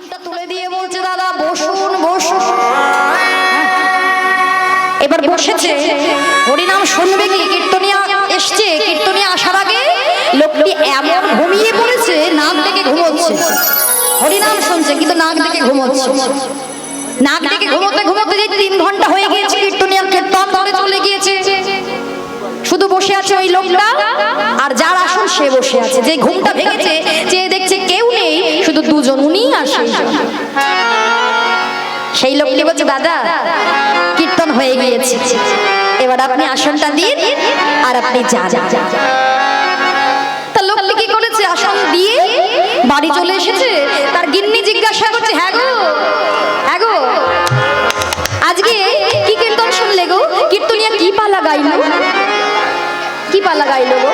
আসনটা তুলে দিয়ে বলছে, দাদা, বসুন বসুন। এবার বসেছে। হরিনাম শুনবে কি? কীর্তনিয়া এসছে। কীর্তনিয়া আসার আগে লোকটি এমন ঘুমিয়ে পড়েছে, নাক ডেকে ঘুমোচ্ছে। হরিনাম শুনছে, কিন্তু নাক ডেকে ঘুমোচ্ছে। নাক ডেকে ঘুমোতে ঘুমোতে যে তিন ঘণ্টা হয়ে গিয়েছে কীর্তনিয়ার কীর্তন ধরে চলে গিয়েছে। শুধু বসে আছে ওই লোকটা, আর যার সে বসে আছে, যে ঘুমটা ভেঙেছে, যে দেখছে কেউ নেই, শুধু দুজন উনি আর সেই লোকটি বলছে, দাদা, কীর্তন হয়ে গিয়েছে। এবার আপনি আসনটা দিন আর আপনি যান। তা লোকটি কি করেছে? আসন দিয়ে বাড়ি চলে এসেছে? তার গিন্নি জিজ্ঞাসা করছে হ্যাঁ গো হ্যাঁ গো, আজকে কি কীর্তন শুনলে গো? কীর্তনিয়া কি পালা গাইলো? কি পালা গাইলো গো?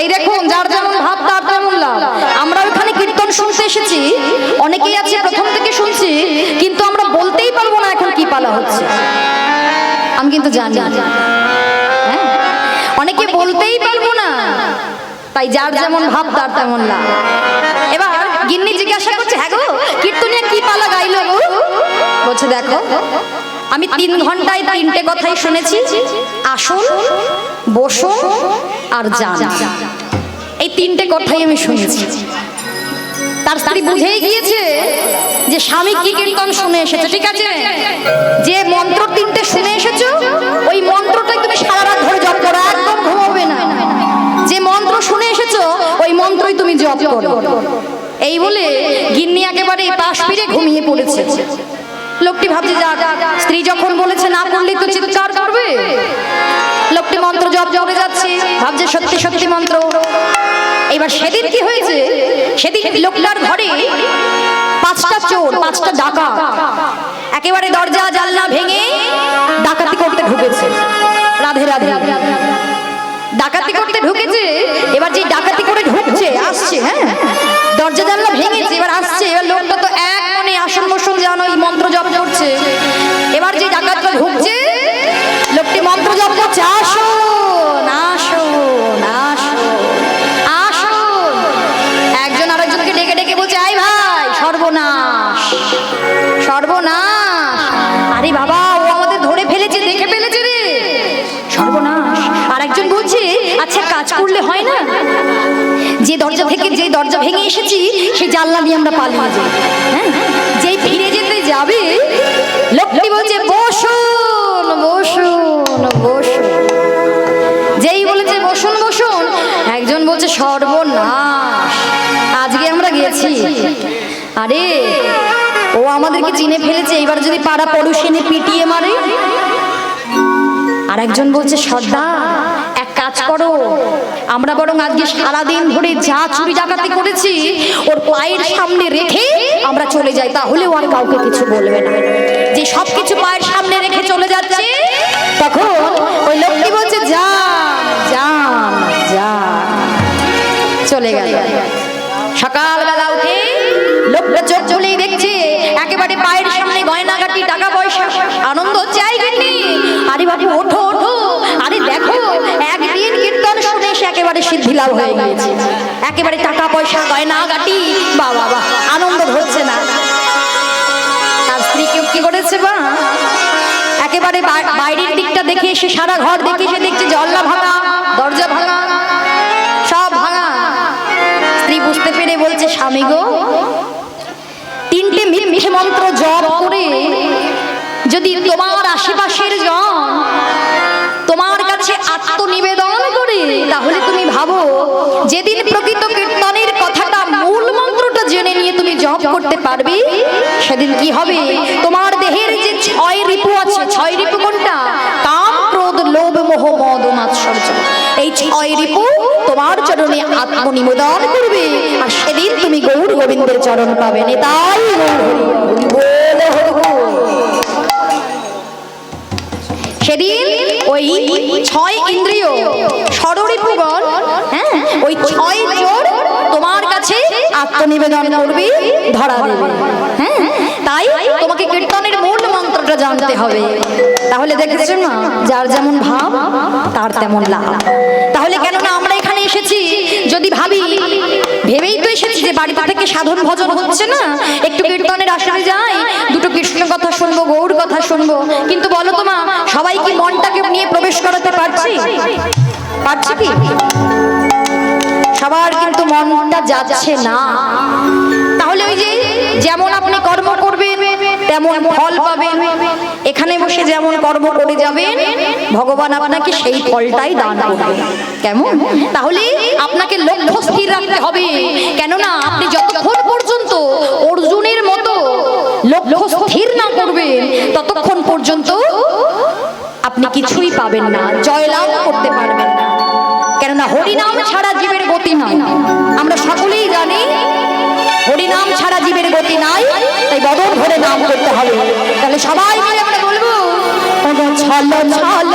এই দেখুন যার যেমন ভাব তার তেমন লাভ। আমরা ওখানে কীর্তন শুনতে এসেছি। অনেকেই আছে প্রথম থেকে শুনছি কিন্তু আমরা বলতেই পারব না এখন কি পালা হচ্ছে। আমি কিন্তু জানি। হ্যাঁ? অনেকে বলতেই পারব না। তাই যার যেমন ভাব তার তেমন লাভ। এবার গিন্নি জিজ্ঞাসা করছে হ্যাঁ গো কীর্তনিয়া কি পালা গাইলো গো? বলছে দেখো আমি তিন ঘন্টায় তিনটে কথাই শুনেছি। আসুন বসুন আর যান। এই তিনটে কথাই আমি শুনেছি। তার স্ত্রী বুঝেই গিয়েছে যে স্বামী কি কীর্তন শুনে এসেছে, ঠিক আছে? যে মন্ত্র তিনটে শুনে এসেছ, ওই মন্ত্রটাই তুমি সারা রাত ধরে জপ করো, একদম ঘুমাবে না। যে মন্ত্র শুনে এসেছ, ওই মন্ত্রই তুমি জপ করো। এই বলে গিন্নি একেবারে পাশ ফিরে ঘুমিয়ে পড়েছে। লোকটি ভাবছে যা স্ত্রী যখন বলেছে, না করলে তো চিৎকার করবে। লোকটি মন্ত্র জপ জপে যাচ্ছে, ভাবছে সত্যি সত্যি মন্ত্র। এবার সেদিন কি হয়েছে? সেদিন লোকটার ঘরে পাঁচটা চোর, পাঁচটা ডাকা একেবারে দরজা, জানলা ভেঙে ডাকাতি করতে ঢুকেছে। রাধে রাধে। ডাকাতি করতে ঢুকেছে, এবার যে ডাকাতি করে ঢুকছে, আসছে হ্যাঁ? দরজা, জানলা ভেঙেছে, এবার আসছে, এবার লোকটা তো এক মনে আসন বসন ওই মন্ত্র জপ করছে। এবার যে ডাকাতটা ঢুকছে সর্বনাশ। সর্বনাশ। আরে বাবা, ও আমাদের ধরে ফেলেছে, দেখে ফেলেছে রে। সর্বনাশ। আর একজন বলছে আচ্ছা কাজ করলে হয় না? যে দরজা থেকে যে দরজা ভেঙে এসেছি সেই জানলা দিয়ে আমরা পালিয়ে যাই। হ্যাঁ? যেই ফিরে যেতে যাবে, লোকটি বলছে, বসুন বসুন বসুন। যেই বলেছে, বসুন বসুন, একজন বলছে, সর্বনাশ। আজকে আমরা গেছি। আরে, ও আমাদেরকে চিনে ফেলেছে এবার যদি পাড়া পড়োশিনে পিটিয়ে মারে। আর একজন বলছে, সর্দা, এক কাজ করো, আমরা বরং আজকে সারাদিন ধরে যা চুরি ডাকাতি করেছি, ওর পায়ের সামনে রেখে আমরা চলে যাই, তাহলে ও আর কাউকে কিছু বলবে না। যে সব কিছু পায়ের সামনে রেখে আরে ওঠো ওঠো। আরে দেখো, একদিন কীর্তন শুনে সে একেবারে সিদ্ধি লাভ হয়ে গিয়েছে। একেবারে টাকা পয়সা গয়নাগাটি বা বাবা আনন্দ ধরছে না। তার স্ত্রী কেউ কি করেছে বা? একেবারে বাইরের দিকটা দেখে সে সারা ঘর দেখে সে দেখছে জল্লা ভাঙা, দরজা ভাঙা, সব ভাঙা। স্ত্রী বুঝতে পেরে বলছে, স্বামী গো, তিনটে মিথ্যে মন্ত্র জপ করে যদি তোমার আশেপাশের জন তোমার কাছে আত্মনিবেদন করে, তাহলে তুমি ভাবো, যেদিন প্রকৃত কীর্তনের কথাটা মূল মন্ত্রটা জেনে নিয়ে তুমি জপ করতে পারবে, সেদিন কি হবে? তোমার দেহের যে ছয় রিপু আছে, ছয় রিপু কোনটা? কাম, ক্রোধ, লোভ, মোহ, মদ, মাৎসর্য। এই ছয় রিপু তোমার চরণে আত্মনিবেদন করবে, আর সেদিন তুমি গৌর গোবিন্দের চরণ পাবে। নেতাই সেদিন ওই ছয় ইন্দ্রিয় ষড়রিপুগণ হ্যাঁ ওই ছয় জোর তোমার কাছে আত্মনিবেদন করবি, ধরা দেবে। হ্যাঁ তাই তোমাকে কীর্তনের মূল মন্ত্রটা জানতে হবে। তাহলে দেখেছেন না যার যেমন ভাব, তার তেমন লাভ। তাহলে কেননা আমরা এসেছি। যদি ভাবি, ভেবেই তো এসেছি যে বাড়িতে থেকে সাধন ভজন হচ্ছে না। একটু কীর্তনের আসরে যাই, দুটো কৃষ্ণ কথা শুনব, গৌর কথা শুনব। কিন্তু বলো তো মা, সবাই কি মনটাকে নিয়ে প্রবেশ করাতে পারছি? পারছি কি? সবার কিন্তু মনটা যাচ্ছে না। তাহলে ওই যে যেমন আপনি কর্ম করবেন তেমন ফল পাবেন, এখানে বসে যেমন কর্ম করে যাবেন, ভগবান আপনাকে সেই ফলটাই দান করবে। কেমন? তাহলে আপনাকে লক্ষ্য স্থির রাখতে হবে। কেননা আপনি যতক্ষণ পর্যন্ত অর্জুনের মতো লক্ষ্য স্থির না করবেন, ততক্ষণ পর্যন্ত আপনি কিছুই পাবেন না, জয়লাভ করতে পারবেন না। কেননা হরিনাম ছাড়া জীবের গতি নাই। আমরা সকলেই জানি হরিনাম ছাড়া জীবের গতি নাই, তাই বদল ধরে নাম করতে হবে। তাহলে সবাই বলব ছল ছল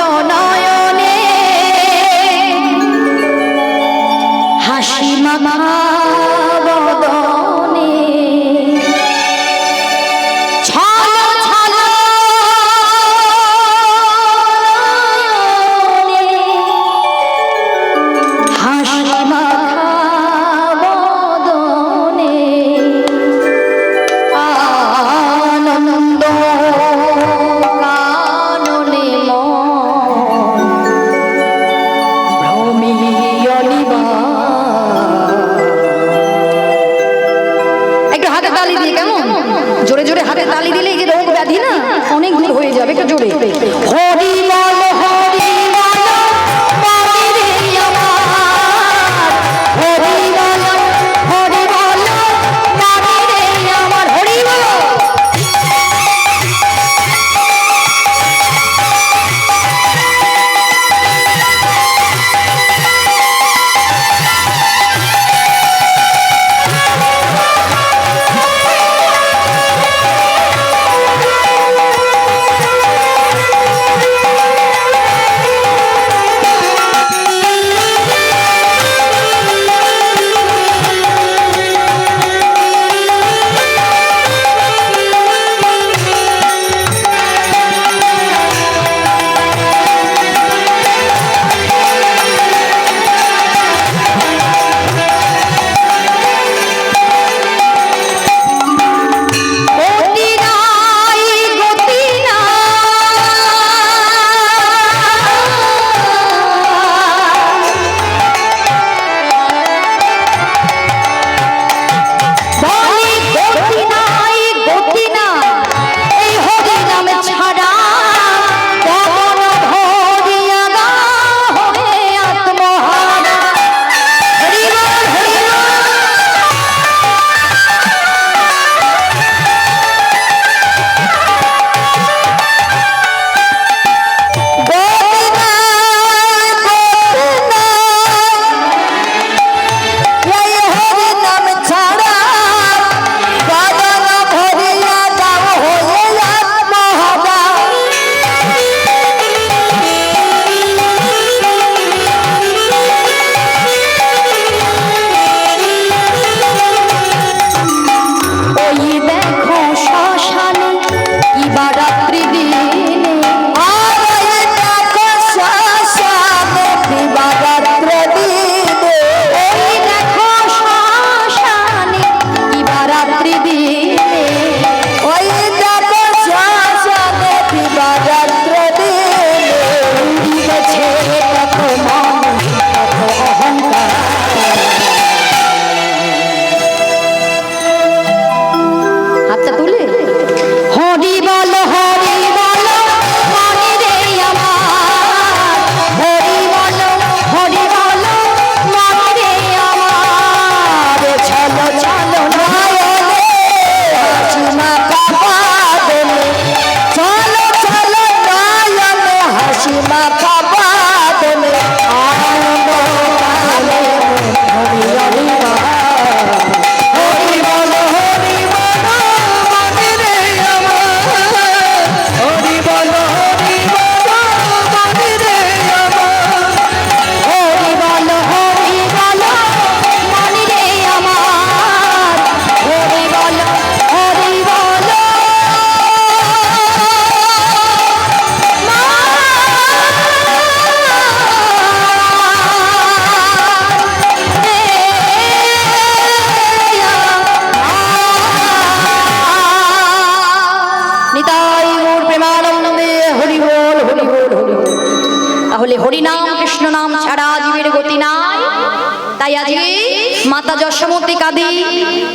মাতা যশোমতী কাদি,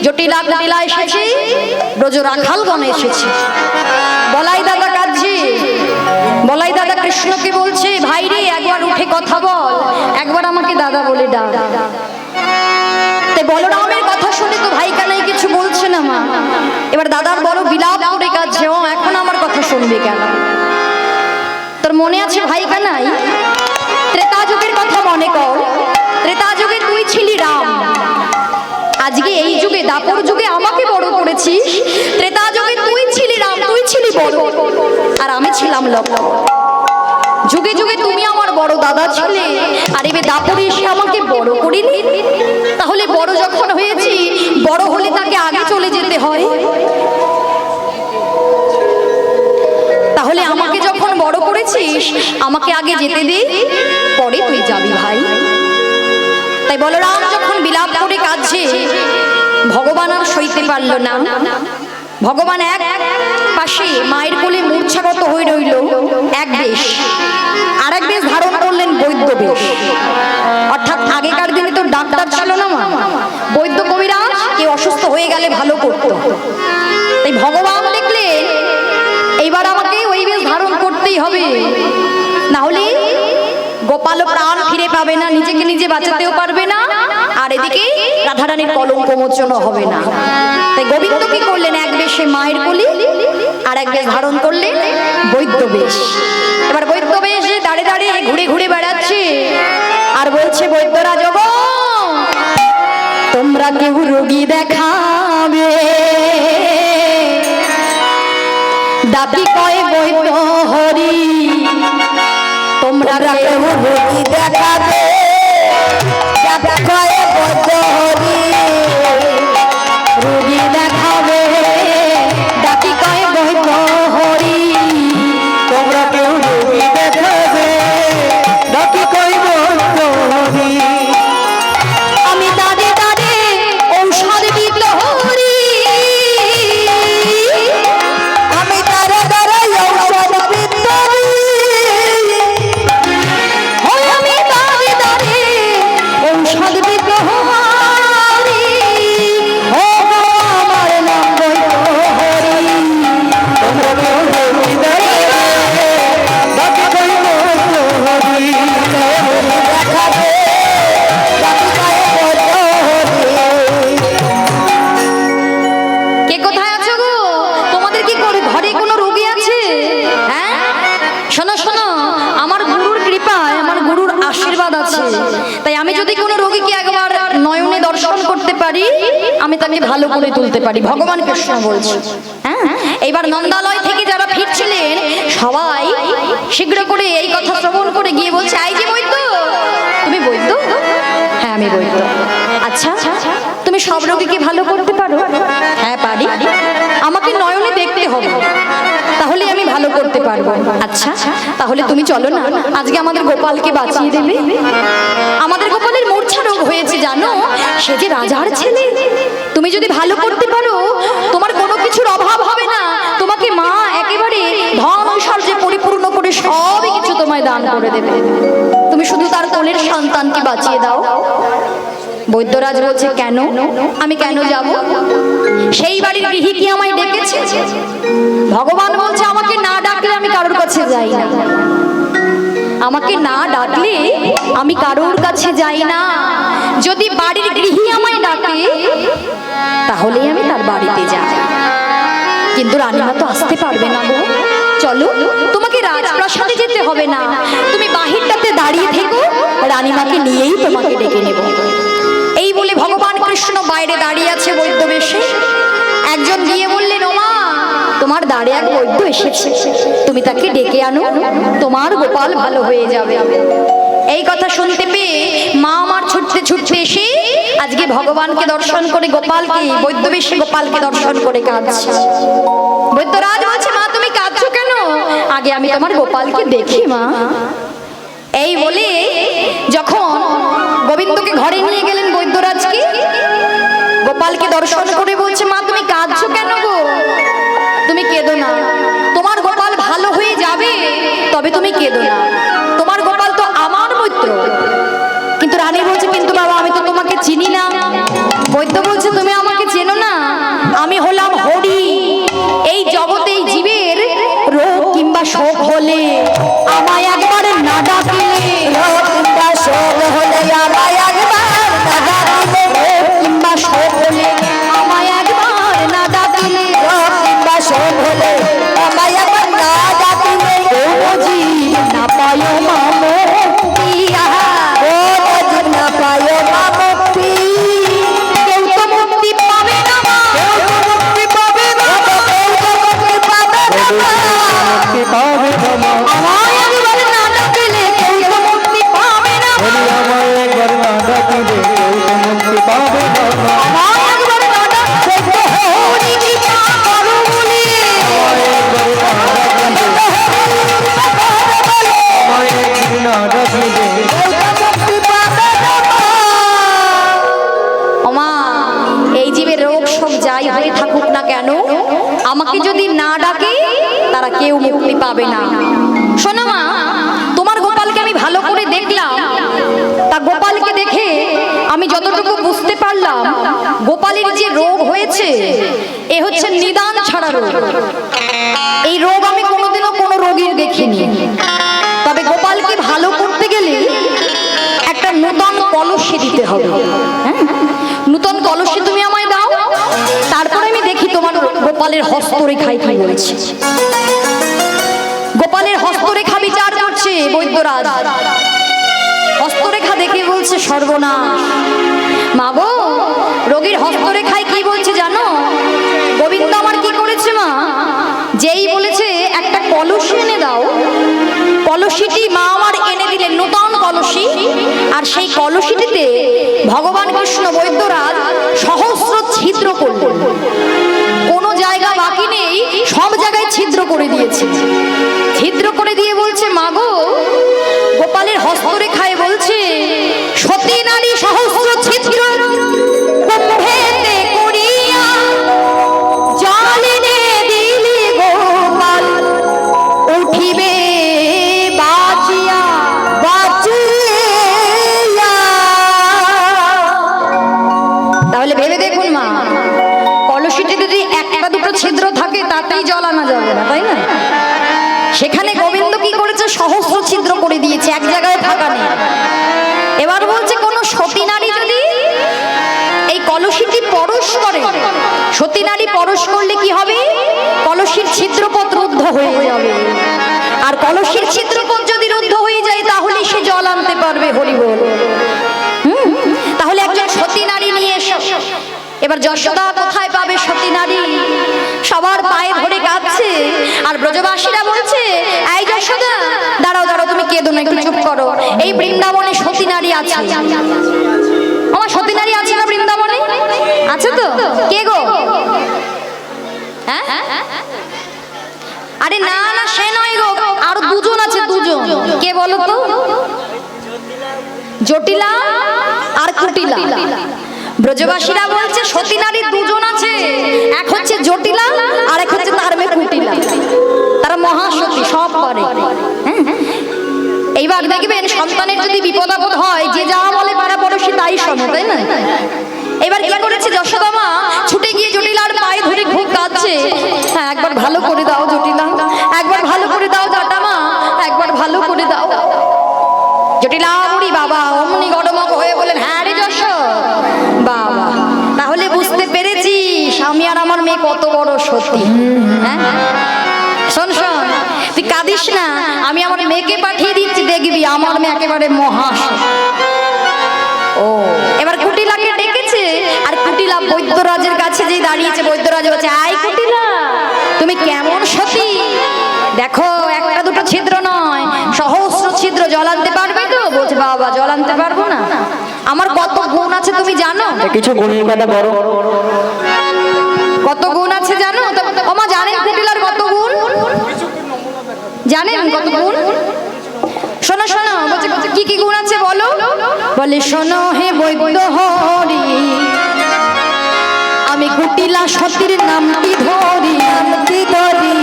জটিলা কুটিলা এসেছে ব্রজ রাখালগণ এসেছে। বলাই দাদা কাঁদছে, বলাই দাদা কৃষ্ণকে বলছে ভাই রে একবার উঠে কথা বল, একবার আমাকে দাদা বলে ডাক। বলরামের কথা শুনে তো ভাই কানাই কিছু বলছে না মা। এবার দাদার বড় বিলাপ করে কাঁদছে, ও, এখন আমার কথা শুনবে কেন? তোর মনে আছে ভাই কানাই? ত্রেতা যুগের কথা মনে কর। ত্রেতা যুগে তুই ছিলি রাম। আজকে এই যুগে দাপর যুগে আমাকে বড় করেছিস ত্রেতা যুগে তুই ছিলি রাম, তুই ছিলি বড়। আর আমি ছিলাম লক্ষ্য যুগে যুগে তুমি আমার বড় দাদা ছিলে। আর এবার দাপরে এসে আমাকে বড় করিনি তাহলে বড় যখন হয়েছি, বড় হলে তাকে আগে চলে যেতে হয়। তাহলে আমাকে যখন বড় করেছিস, আমাকে আগে যেতে দে। পরে তুই যাবি ভাই। তাই বলরাম যখন বিলাপ করে কাঁদছে ভগবান আর সইতে পারল না। ভগবান এক পাশে মায়ের কোলে মূর্ছাগত হয়ে রইল, এক বেশ। আর এক বেশ ধারণ করলেন বৈদ্য বেশ। অর্থাৎ আগেকার দিনে তো ডাক্তার ছিল না মা। বৈদ্য কবিরাজ কেউ অসুস্থ হয়ে গেলে ভালো করতো। তাই ভগবান দেখলেন, এইবার আমাকে ওই বেশ ধারণ করতেই হবে। না হলে গোপাল প্রাণ ফিরে পাবে না নিজেকে নিজে বাঁচাতেও পারবে না আর এদিকে রাধারানীর কলঙ্ক মোচন হবে না। তাই গোবিন্দ কি করলেন এক বেশে মায়ের কলি আর এক বেশ ধারণ করলেন বৈদ্য বেশ। এবার বৈদ্য বেশে দাঁড়ে দাঁড়িয়ে ঘুরে ঘুরে বেড়াচ্ছে আর বলছে বৈদ্যরা জগ তোমরা কেউ রোগী দেখাবে? দাবি কয় রোগী পারি, ভগবান কৃষ্ণ বলছে। হ্যাঁ? এইবার নন্দালয় থেকে যারা ফিরছিলেন, সবাই শীঘ্র করে এই কথা শ্রবণ করে গিয়ে বলছে, আই যে বৈদ্য, তুমি বৈদ্য? হ্যাঁ আমি বৈদ্য। আচ্ছা তুমি সব রোগীকে ভালো করতে পারো? হ্যাঁ পারি। আমাকে নয়নে দেখতে হবে, তাহলে আমি ভালো করতে পারব। আচ্ছা তাহলে তুমি চলো না, আজকে আমাদের গোপালকে বাঁচিয়ে দেবে। আমাদের গোপালের মূর্ছা রোগ হয়েছে, জানো? সে যে রাজার ছেলে। তুমি যদি ভালো করতে পারো তোমার কোনো কিছুর অভাব হবে না। তোমাকে মা একেবারে ধন ঐশ্বর্যে পরিপূর্ণ করে সবই কিছু তোমায় দান করে দেবে। তুমি শুধু তার কোলের সন্তানকে বাঁচিয়ে দাও। বৈদ্যরাজ বলছে কেন? আমি কেন যাব? সেই বাড়ির গৃহী কি আমায় ডেকেছে? ভগবান বলছে আমাকে না ডাকলে আমি কারোর কাছে যাই না। আমাকে না ডাকলে আমি কারোর কাছে যাই না। যদি বাড়ির গৃহী আমায় ডাকে, তাহলেই আমি তার বাড়িতে যাই। কিন্তু রানীমা তো আসতে পারবে না গো। চলো, তোমাকে রাজপ্রাসাদে যেতে হবে না। তুমি বাহিরটাতে দাঁড়িয়ে থেকো, রানীমাকে নিয়েই তোমাকে ডেকে নেব। এই বলে ভগবান কৃষ্ণ বাইরে দাঁড়িয়ে আছে বৈদ্য বেশে একজন গিয়ে বললেন ওমা তোমার দাঁড়ে এক বৈদ্য এসেছে। তুমি তাকে ডেকে আনো, তোমার গোপাল ভালো হয়ে যাবে। এই কথা শুনতে পেয়ে মা আমার ছুটতে ছুটতে এসে আজকে ভগবানকে দর্শন করে গোপালকে বৈদ্য বেশে গোপালকে দর্শন করে কাঁদছে। বৈদ্যরাজ বলছে, মা, তুমি কাঁদছো কেন? আগে আমি তোমার গোপালকে দেখি, মা। এই বলে যখন গোবিন্দকে ঘরে নিয়ে গেলেন বৈদ্যরাজকে, গোপালকে দর্শন করে বলছে, মা, তুমি কেন কলসি দিতে হবে। হ্যাঁ? নূতন কলসি তুমি আমায় দাও। তারপরে আমি দেখি তোমার গোপালের হস্তরেখায় কি বলছে গোপালের হস্তরেখা বিচার করছে বৈদ্যরাজ। হস্তরেখা দেখে বলছে, সর্বনাশ। মা গো, রোগীর হস্তরেখায় কি বলছে জানো? গোবিন্দ আমার কি করেছে মা? যেই বলেছে, একটা কলসি এনে দাও। কলসিটি মা আমার আর সেই কলসিটিতে ভগবান কৃষ্ণ বৈদ্যরাজ সহস্র ছিদ্র করলেন। কোনো জায়গা বাকি নেই, সব জায়গায় ছিদ্র করে দিয়েছে। ছিদ্র করে দিয়ে বলছে, মাগো, গোপালের হস্তরেখায় বলছে, সতী নারী সহস্র পরশ করে। সতী নারী পরশ করলে কি হবে? কলসির ছিদ্রপথ রুদ্ধ হয়ে যাবে। আর কলসির ছিদ্রপথ যদি রুদ্ধ হয়ে যায়, তাহলে সে জল আনতে পারবে হরি বল তাহলে একজন সতী নারী নিয়ে এসো। এবার যশোদা কোথায় পাবে সতী নারী? সবার পায়ে ধরে কাঁদছে। আর ব্রজবাসীরা বলছে, এই যশোদা, দাঁড়াও দাঁড়াও, তুমি কেঁদো না, একটু চুপ করো। এই বৃন্দাবনে সতী নারী আছে। আমার সতী নারী আছে না আছে তো? কে গো? হ্যাঁ? আরে না না, সে নয় গো, আরও দুজন আছে, দুজন। কে বলো তো? জটিলা আর কুটিলা। ব্রজবাসীরা বলছে সতী নারী দুজন আছে। এক হচ্ছে জটিলা আর এক হচ্ছে তার মেয়ে কুটিলা। তারা মহাসতী, সব করে হ্যাঁ? এইবার দেখবেন, সন্তানের যদি বিপদ আপদ হয়, যে যা বলে পাড়া পড়োশি তাই শোনে তাই না? এবার কি করেছে যশোদা মা ছুটে গিয়ে জটিলার পায়ে ধরে খুব কাঁদছে। হ্যাঁ একবার ভালো করে দাও জটিলা। একবার ভালো করে দাও জাটামা। একবার ভালো করে দাও। জটিলা বুড়ি বাবা অমনি গডমগ হয়ে বলেন হ্যাঁ রে যশ বাবা তাহলে বুঝতে পেরেছি স্বামী আর আমার মেয়ে কত বড় সত্যি। হ্যাঁ? শোন শোন তুই কাঁদিস না আমি আমার মেয়েকে পাঠিয়ে দিচ্ছি দেখবি আমার মেয়ে একেবারে মহা ও এবার কুটিলা বৈদ্যরাজের কাছে যেই দাঁড়িয়েছে বৈদ্যরাজ বলছে আই কুটিলা তুমি কেমন সতী? দেখো একটা দুটো ছিদ্র নয় সহস্র ছিদ্র জল আনতে পারবে তো? বলছে বাবা জল আনতে পারব না। আমার কত গুণ আছে তুমি জানো? কিছু গুণের কথা বড় কত গুণ আছে জানো? ওমা জানেন কুটিলার কত গুণ? জানেন কত গুণ? শোনো শোনো বলছে কি কি গুণ আছে বলো? বলে শোনো হে বৈদ্য হরি কুটিলা সতীর নামটি ধরি ধরি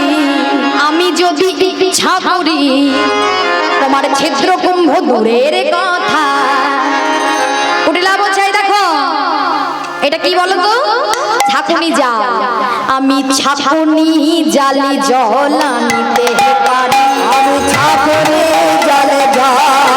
আমি যদি ইচ্ছা করি, তোমার ছিদ্র কুম্ভ দূরের কথা। কুটিলা বলছে দেখো, এটা কি বলো তো ছাকুনি জাল। আমি ছাকুনি জালি জল আনিতে পারি। আমি ছাগলে জলে জল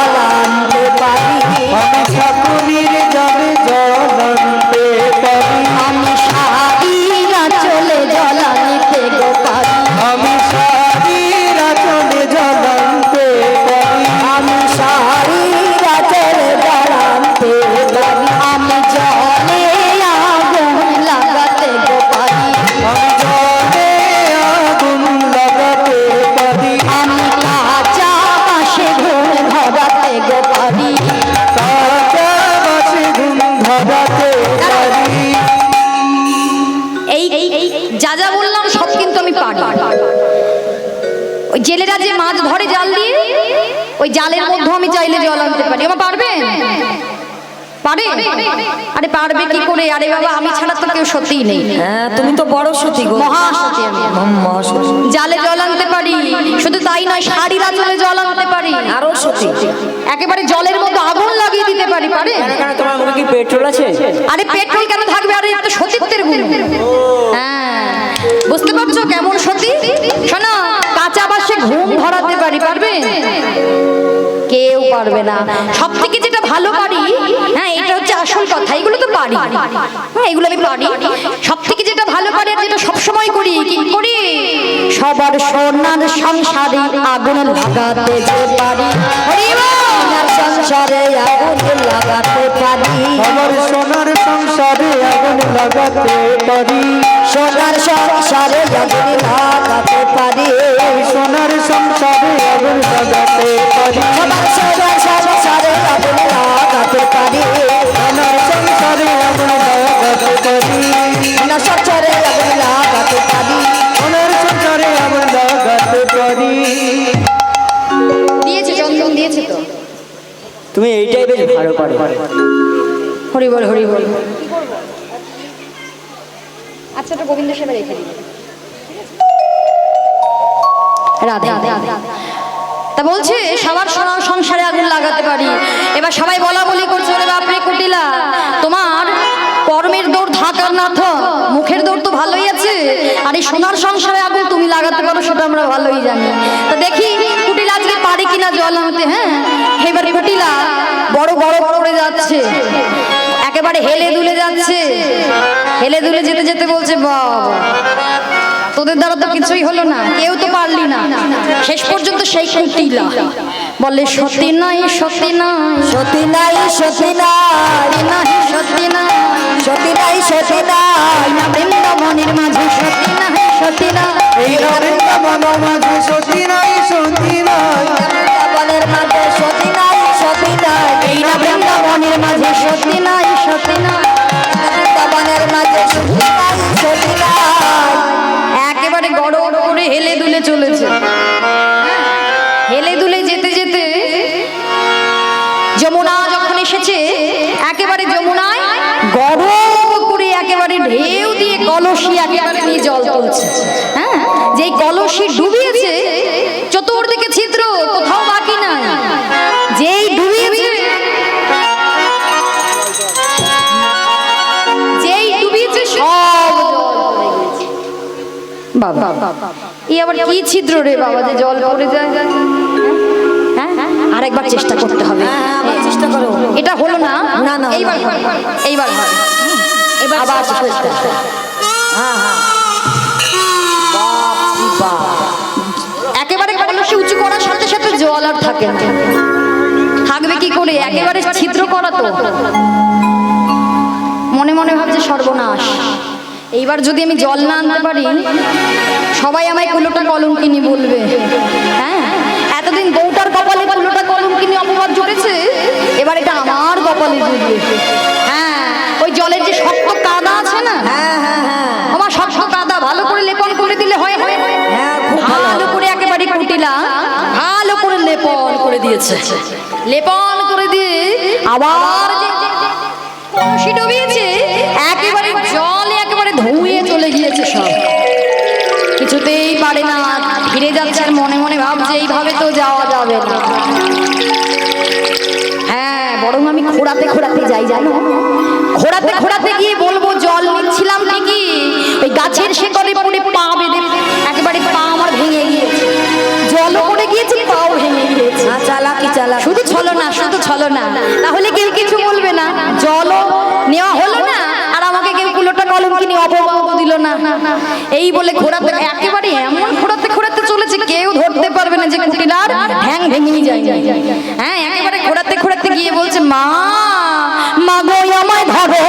জাল জল আনতে পারি। আমার পারবেন? পারে আরে পারবে কি করে? আরে বাবা আমি ছাড়া তো কেউ সত্যিই নেই। হ্যাঁ তুমি তো বড় সতী গো। মহাসতী মহাসতী। জালে জল আনতে পারি। শুধু তাই নয় শাড়ির আঁচলে জল আনতে পারি। আরও সতী। একেবারে জলের মতো আগুন লাগিয়ে দিতে পারি পারে তোমার কি পেট্রোল আছে? আরে পেট্রোল কেন থাকবে? আরে এটা সতীত্বের গুণ। হ্যাঁ। বুঝতে পারছ কেমন সতী? শোনো কাঁচা বাসে ঘুম ধরাতে পারি পারবে পারবে না। সব থেকে যেটা ভালো পারি হ্যাঁ এটা হচ্ছে আসল কথা এগুলো তো পারি হ্যাঁ এগুলো আমি পারি সব থেকে যেটা ভালো পারি আর যেটা সবসময় করি কি করি? সবার সোনার সংসারে আগুন লাগাতে যে পারি। সংসারে আগুন লাগাতে পারি। আমার সোনার সংসারে আগুন লাগাতে পারি। সোনার সংসারে আগুন লাগাতে পারি। সোনার সংসারে আগুন লাগাতে পারি। সংসারে আগুন লাগাতে পারি। সোনার সংসারে আগুন লাগাতে পারি সোনার সংসারে আগুন লাগাতে পারি। সোনার সংসারে আগুন লাগাতে পারি দিয়েছে চন্দন দিয়েছে তো। তুমি এইটাই বেশ ভালো পারো। হরি বল হরি বল। আচ্ছা তো গোবিন্দ সেবা রেখে দিই। রাধে। তা বলছে সবার সংসারে আগুন লাগাতে পারি। এবার সবাই বলা বলি করছে ওরে বাপরে কুটিলা তোমার কর্মের দৌড় ঢাকার না মুখের দৌড় তো ভালোই আছে। আর এই সোনার সংসারে আগুন তুমি লাগাতে পারো সেটা আমরা ভালোই জানি। তা দেখি কুটিলা আজকে পারি কিনা জল আনতে হ্যাঁ? এবার কুটিলা বড় বড় করে যাচ্ছে। একেবারে হেলে দুলে যাচ্ছে। হেলে দুলে যেতে যেতে বলছে বাবা তোদের দ্বারা তো কিছুই হলো না। কেউ তো পারলি না। শেষ পর্যন্ত সেই কুটিলা বলে সত্যি নাই সত্যি নাই। সতী নাই সতী নাই। নাই সত্যি নাই। সতী নাই সতী নাই। না বৃন্দাবনের মাঝে সত্যি নাই সত্যি নাই। মাঝে সতী নাই। তুলছে হ্যাঁ যেই কলসি ডুবিয়েছে চতুর্দিকে ছিদ্র কোথাও বাকি নাই। যেই ডুবিয়েছে যেই ডুবিয়েছে সব জল পড়ে গেছে। বাবা এই আবার কি ছিদ্র রে বাবা যে জল পড়ে যায়? হ্যাঁ আরেকবার চেষ্টা করতে হবে। হ্যাঁ, চেষ্টা করো। এটা হলো না? না, না, এইবার এইবার হয়। এবার আবার চেষ্টা। হ্যাঁ হ্যাঁ। কলসি উঁচু করার সাথে সাথে জল আর থাকে না? থাকবে কি করে? একেবারে ছিদ্র করা তো। মনে মনে ভাবছে সর্বনাশ। এইবার যদি আমি জল না আনতে পারি সবাই আমায় কুলোটা কলম কিনি বলবে। হ্যাঁ? এতদিন বউটার কপালে কুলোটা কলম কিনি অপবাদ জড়েছে এবার এটা আমার কপালে জুড়বে হ্যাঁ? ওই জলের যে শক্ত কাদা আছে না? হ্যাঁ হ্যাঁ হ্যাঁ। আমার শক্ত কাদা ভালো করে লেপন করে দিলে হয় হয় হ্যাঁ, কুটিলা ভালো করে লেপন করে দিয়েছে। লেপন করে দিয়ে আবার যে কলসি ডুবিয়েছে, একেবারে জল একেবারে ধুয়ে চলে গিয়েছে সব। কিছুতেই পারে না, ফিরে যাচ্ছে আর মনে মনে ভাবছে, এইভাবে তো যাওয়া যাবে না। হ্যাঁ বরং আমি খোড়াতে খোড়াতে যাই, জানো? খোড়াতে খোড়াতে গিয়ে বলব, জল নিচ্ছিলাম ঠিকই। ওই গাছের শেকড়ে পড়ে চালাকি চালাকি শুধু ছলো না শুধু ছলো না তাহলে কেউ কিছু বলবে না জলও নেওয়া হলো না আর আমাকে কেউ কুলোটা কলম কিনে অপবাদ দিল না এই বলে ঘোরাতে একেবারে এমন ঘোরাতে ঘোরাতে চলেছে কেউ ধরতে পারবে না যে কুটিলার ঠ্যাং ভেঙেই যায় হ্যাঁ একেবারে ঘোরাতে ঘোরাতে গিয়ে বলছে মা মা গো আমায় আমায় ধরো